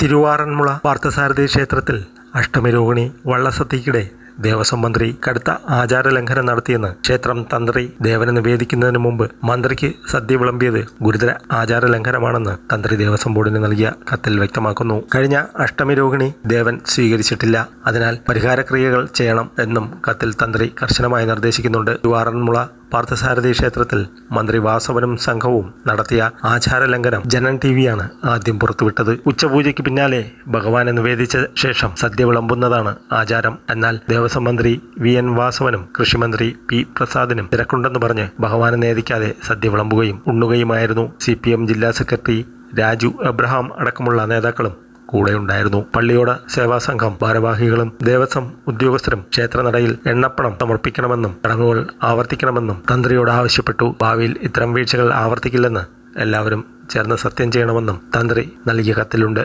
തിരുവാറന്മുള പാർത്ഥസാരഥി ക്ഷേത്രത്തിൽ അഷ്ടമിരോഹിണി വള്ളസദ്യക്കിടെ ദേവസ്വം മന്ത്രി കടുത്ത ആചാര ലംഘനം നടത്തിയെന്ന് ക്ഷേത്രം തന്ത്രി ദേവനെ നിവേദിക്കുന്നതിന് മുമ്പ് മന്ത്രിക്ക് സദ്യ വിളമ്പിയത് ഗുരുതര ആചാര ലംഘനമാണെന്ന് തന്ത്രി ദേവസ്വം ബോർഡിന് നൽകിയ കത്തിൽ വ്യക്തമാക്കുന്നു. കഴിഞ്ഞ അഷ്ടമി രോഹിണി ദേവൻ സ്വീകരിച്ചിട്ടില്ല. അതിനാൽ പരിഹാരക്രിയകൾ ചെയ്യണം എന്നും കത്തിൽ തന്ത്രി കർശനമായി നിർദ്ദേശിക്കുന്നുണ്ട്. തിരുവാറന്മുള പാർത്ഥസാരഥി ക്ഷേത്രത്തിൽ മന്ത്രി വാസവനും സംഘവും നടത്തിയ ആചാര ലംഘനം ജനൻ ടി വിയാണ് ആദ്യം പുറത്തുവിട്ടത്. ഉച്ചപൂജയ്ക്ക് പിന്നാലെ ഭഗവാനെ നിവേദിച്ച ശേഷം സദ്യ വിളമ്പുന്നതാണ് ആചാരം. എന്നാൽ ദേവസ്വം മന്ത്രി വി. എൻ. വാസവനും കൃഷിമന്ത്രി പി. പ്രസാദിനും തിരക്കുണ്ടെന്ന് പറഞ്ഞ് ഭഗവാനെ നേദിക്കാതെ സദ്യ വിളമ്പുകയും ഉണ്ണുകയുമായിരുന്നു. സി. ജില്ലാ സെക്രട്ടറി രാജു എബ്രഹാം അടക്കമുള്ള നേതാക്കളും കൂടെയുണ്ടായിരുന്നു. ഉണ്ടായിരുന്നു പള്ളിയോട് സംഘം ഭാരവാഹികളും ദേവസ്വം ഉദ്യോഗസ്ഥരും ക്ഷേത്രനടയിൽ എണ്ണപ്പണം സമർപ്പിക്കണമെന്നും ചടങ്ങുകൾ ആവർത്തിക്കണമെന്നും തന്ത്രിയോട് ആവശ്യപ്പെട്ടു. ഭാവിയിൽ ഇത്തരം വീഴ്ചകൾ ആവർത്തിക്കില്ലെന്ന് എല്ലാവരും ചേർന്ന് സത്യം ചെയ്യണമെന്നും തന്ത്രി നൽകിയ കത്തിലുണ്ട്.